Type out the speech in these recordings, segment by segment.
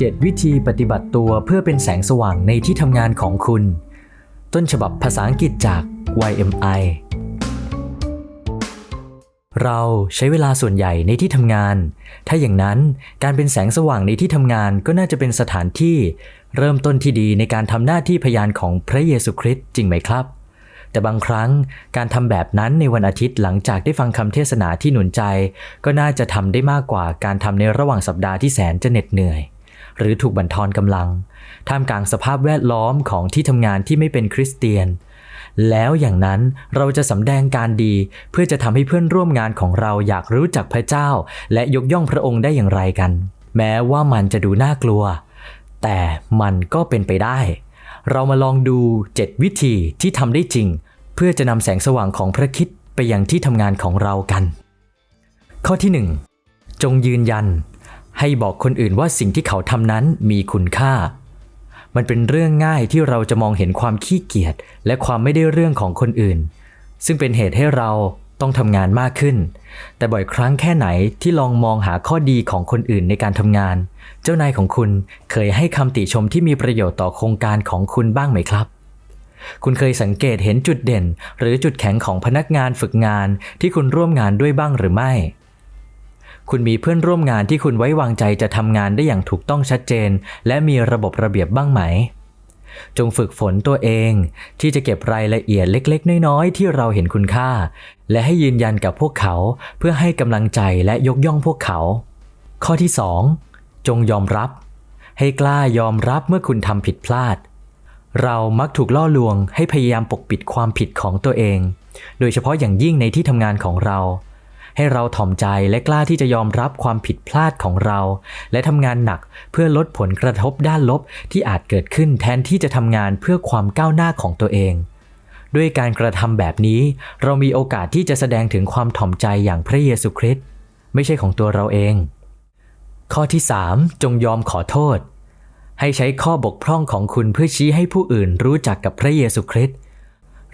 7 วิธีปฏิบัติตัวเพื่อเป็นแสงสว่างในที่ทำงานของคุณ ต้นฉบับภาษาอังกฤษจาก YMI เราใช้เวลาส่วนใหญ่ในที่ทำงาน ถ้าอย่างนั้นการเป็นแสงสว่างในที่ทำงานก็น่าจะเป็นสถานที่ เริ่มต้นที่ดีในการทำหน้าที่พยานของพระเยซูคริสต์จริงไหมครับ แต่บางครั้งการทำแบบนั้นในวันอาทิตย์หลังจากได้ฟังคำเทศนาที่หนุนใจ ก็น่าจะทำได้มากกว่าการทำในระหว่างสัปดาห์ที่แสนจะเหน็ดเหนื่อย หรือถูกบั่นทอนกำลัง ท่ามกลางสภาพแวดล้อมของที่ทำงานที่ไม่เป็นคริสเตียน แล้วอย่างนั้นเราจะสำแดงการดีเพื่อจะทำให้เพื่อนร่วมงานของเราอยากรู้จักพระเจ้า และยกย่องพระองค์ได้อย่างไรกัน แม้ว่ามันจะดูน่ากลัว แต่มันก็เป็นไปได้ เรามาลองดู 7 วิธีที่ทำได้จริง เพื่อจะนำแสงสว่างของพระคิดไปยังที่ทำงานของเรากัน ข้อที่ 1 จงยืนยัน ให้บอกคนอื่นว่าสิ่งที่เขาทำนั้นมีคุณค่า มันเป็นเรื่องง่ายที่เราจะมองเห็นความขี้เกียจและความไม่ได้เรื่องของคนอื่น ซึ่งเป็นเหตุให้เราต้องทำงานมากขึ้น แต่บ่อยครั้งแค่ไหนที่ลองมองหาข้อดีของคนอื่นในการทำงาน เจ้านายของคุณเคยให้คำติชมที่มีประโยชน์ต่อโครงการของคุณบ้างไหมครับ คุณเคยสังเกตเห็นจุดเด่น หรือจุดแข็งของพนักงานฝึกงานที่คุณร่วมงานด้วยบ้างหรือไม่ คุณมีเพื่อนร่วมงานที่คุณไว้วางใจจะทำงานได้อย่างถูกต้องชัดเจน และมีระบบระเบียบบ้างไหม จงฝึกฝนตัวเอง ที่จะเก็บรายละเอียดเล็ก ๆ น้อยๆที่เราเห็นคุณค่า และให้ยืนยันกับพวกเขา เพื่อให้กำลังใจและยกย่องพวกเขา ข้อที่ 2 จงยอมรับ ให้กล้ายอมรับเมื่อคุณทำผิดพลาด เรามักถูกล่อลวงให้พยายามปกปิดความผิดของตัวเอง โดยเฉพาะอย่างยิ่งในที่ทำงานของเรา ให้เราถ่อมใจและกล้าที่จะยอมรับความผิดพลาดของเรา และทำงานหนักเพื่อลดผลกระทบด้านลบที่อาจเกิดขึ้นแทนที่จะทำงานเพื่อความก้าวหน้าของตัวเองด้วยการกระทำแบบนี้ เรามีโอกาสที่จะแสดงถึงความถ่อมใจอย่างพระเยซูคริสต์ไม่ใช่ของตัวเราเอง ข้อที่ 3 จงยอมขอโทษ ให้ใช้ข้อบกพร่องของคุณเพื่อชี้ให้ผู้อื่นรู้จักกับพระเยซูคริสต์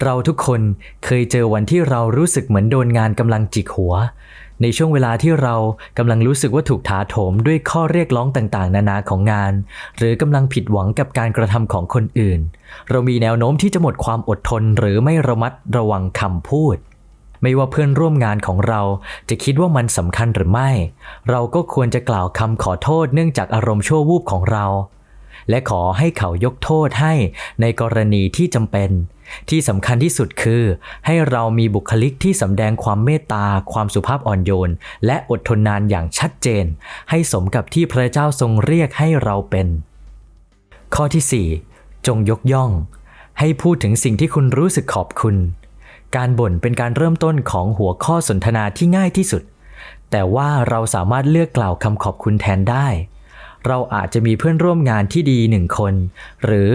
เราทุกคนเคยเจอวันที่เรารู้สึกเหมือนโดนงานกำลังจิกหัว ในช่วงเวลาที่เรากำลังรู้สึกว่าถูกถาโถมด้วยข้อเรียกร้องต่างๆ นานาของงาน หรือกำลังผิดหวังกับการกระทำของคนอื่น เรามีแนวโน้มที่จะหมดความอดทนหรือไม่ระมัดระวังคำพูด ไม่ว่าเพื่อนร่วมงานของเราจะคิดว่ามันสำคัญหรือไม่ เราก็ควรจะกล่าวคำขอโทษเนื่องจากอารมณ์ชั่ววูบของเรา และขอให้เขายกโทษให้ในกรณีที่จำเป็น ที่สำคัญที่สุดคือ ให้เรามีบุคลิกที่สำแดงความเมตตา ความสุภาพอ่อนโยน และอดทนนานอย่างชัดเจน ให้สมกับที่พระเจ้าทรงเรียกให้เราเป็น ข้อที่ 4 จงยกย่อง ให้พูดถึงสิ่งที่คุณรู้สึกขอบคุณ การบ่นเป็นการเริ่มต้นของหัวข้อสนทนาที่ง่ายที่สุดแต่ว่าเราสามารถเลือกกล่าวคำขอบคุณแทนได้ เราอาจจะมีเพื่อนร่วมงานที่ดีหนึ่งคน หรือ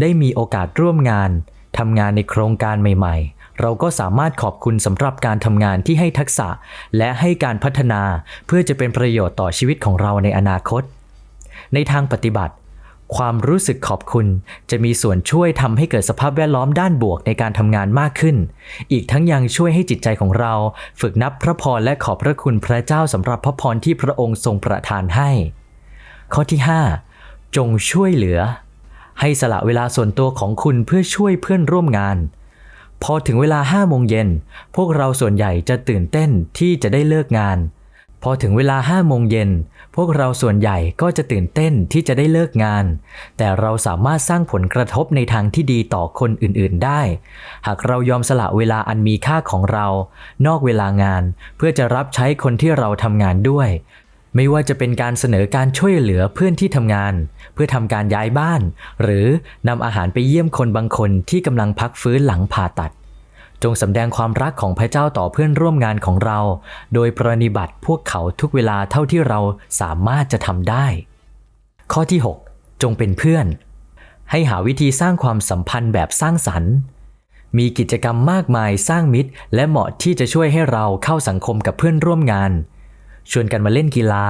ได้มีโอกาสร่วมงานทำงานในโครงการใหม่ ๆ เราก็สามารถขอบคุณสำหรับการทำงานที่ให้ทักษะ และให้การพัฒนาเพื่อจะเป็นประโยชน์ต่อชีวิตของเราในอนาคต ในทางปฏิบัติ ความรู้สึกขอบคุณจะมีส่วนช่วยทำให้เกิดสภาพแวดล้อมด้านบวกในการทำงานมากขึ้น อีกทั้งยังช่วยให้จิตใจของเรา ฝึกนับพระพรและขอบพระคุณพระเจ้าสำหรับพระพรที่พระองค์ทรงประทานให้ ข้อที่ 5 จงช่วยเหลือ ให้สละเวลาส่วนตัวของคุณเพื่อช่วยเพื่อนร่วมงาน พอถึงเวลา5โมงเย็นพวกเราส่วนใหญ่จะตื่นเต้นที่จะได้เลิกงาน พอถึงเวลา5โมงเย็นพวกเราส่วนใหญ่ก็จะตื่นเต้นที่จะได้เลิกงาน แต่เราสามารถสร้างผลกระทบในทางที่ดีต่อคนอื่นๆได้ หากเรายอมสละเวลาอันมีค่าของเรา นอกเวลางานเพื่อจะรับใช้คนที่เราทำงานด้วย ไม่ว่าจะเป็นการเสนอการช่วยเหลือเพื่อนที่ทำงาน เพื่อทำการย้ายบ้าน หรือนำอาหารไปเยี่ยมคนบางคนที่กำลังพักฟื้นหลังผ่าตัด จงสำแดงความรักของพระเจ้าต่อเพื่อนร่วมงานของเรา โดยปรนิบัติพวกเขาทุกเวลาเท่าที่เราสามารถจะทำได้ ข้อที่ 6 จงเป็นเพื่อน ให้หาวิธีสร้างความสัมพันธ์แบบสร้างสรรค์มีกิจกรรมมากมายสร้างมิตร และเหมาะที่จะช่วยให้เราเข้าสังคมกับเพื่อนร่วมงาน ชวนกันมาเล่นกีฬา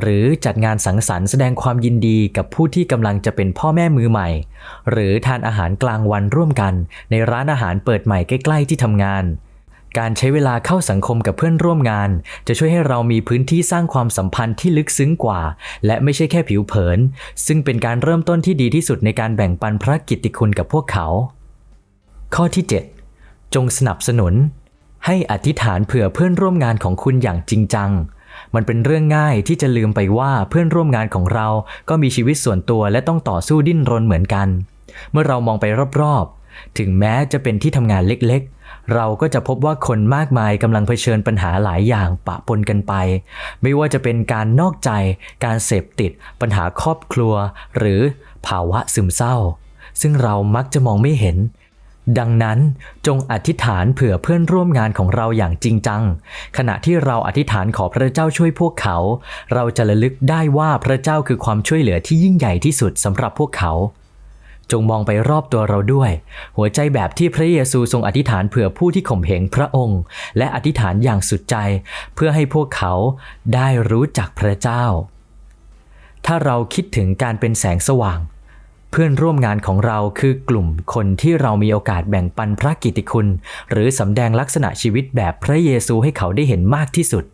หรือจัดงานสังสรรค์แสดงความยินดีกับผู้ที่กำลังจะเป็นพ่อแม่มือใหม่ หรือทานอาหารกลางวันร่วมกัน ในร้านอาหารเปิดใหม่ใกล้ ๆ ที่ทำงาน การใช้เวลาเข้าสังคมกับเพื่อนร่วมงาน จะช่วยให้เรามีพื้นที่สร้างความสัมพันธ์ที่ลึกซึ้งกว่า และไม่ใช่แค่ผิวเผิน ซึ่งเป็นการเริ่มต้นที่ดีที่สุดในการแบ่งปันพระกิตติคุณกับพวกเขา ข้อที่ 7 จงสนับสนุนให้อธิษฐานเผื่อเพื่อนร่วมงานของคุณอย่างจริงจัง มันเป็นเรื่องง่ายที่จะลืมไปว่าเพื่อนร่วมงานของเราก็มีชีวิตส่วนตัวและต้องต่อสู้ดิ้นรนเหมือนกัน เมื่อเรามองไปรอบๆ ถึงแม้จะเป็นที่ทำงานเล็กๆ เราก็จะพบว่าคนมากมายกำลังเผชิญปัญหาหลายอย่างปะปนกันไป ไม่ว่าจะเป็นการนอกใจ การเสพติด ปัญหาครอบครัว หรือภาวะซึมเศร้า ซึ่งเรามักจะมองไม่เห็น ดังนั้นจงอธิษฐานเผื่อเพื่อนร่วมงานของเราอย่างจริงจัง ขณะที่เราอธิษฐานขอพระเจ้าช่วยพวกเขา เราจะระลึกได้ว่าพระเจ้าคือความช่วยเหลือที่ยิ่งใหญ่ที่สุดสำหรับพวกเขา จงมองไปรอบตัวเราด้วย หัวใจแบบที่พระเยซูทรงอธิษฐานเผื่อผู้ที่ข่มเหงพระองค์ และอธิษฐานอย่างสุดใจ เพื่อให้พวกเขาได้รู้จักพระเจ้า ถ้าเราคิดถึงการเป็นแสงสว่าง เพื่อนร่วมงานของเราคือกลุ่มคนที่เรามีโอกาสแบ่งปันพระกิตติคุณ หรือสำแดงลักษณะชีวิตแบบพระเยซูให้เขาได้เห็นมากที่สุด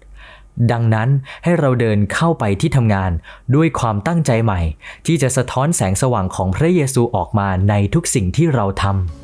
ดังนั้นให้เราเดินเข้าไปที่ทำงานด้วยความตั้งใจใหม่ ที่จะสะท้อนแสงสว่างของพระเยซูออกมาในทุกสิ่งที่เราทำ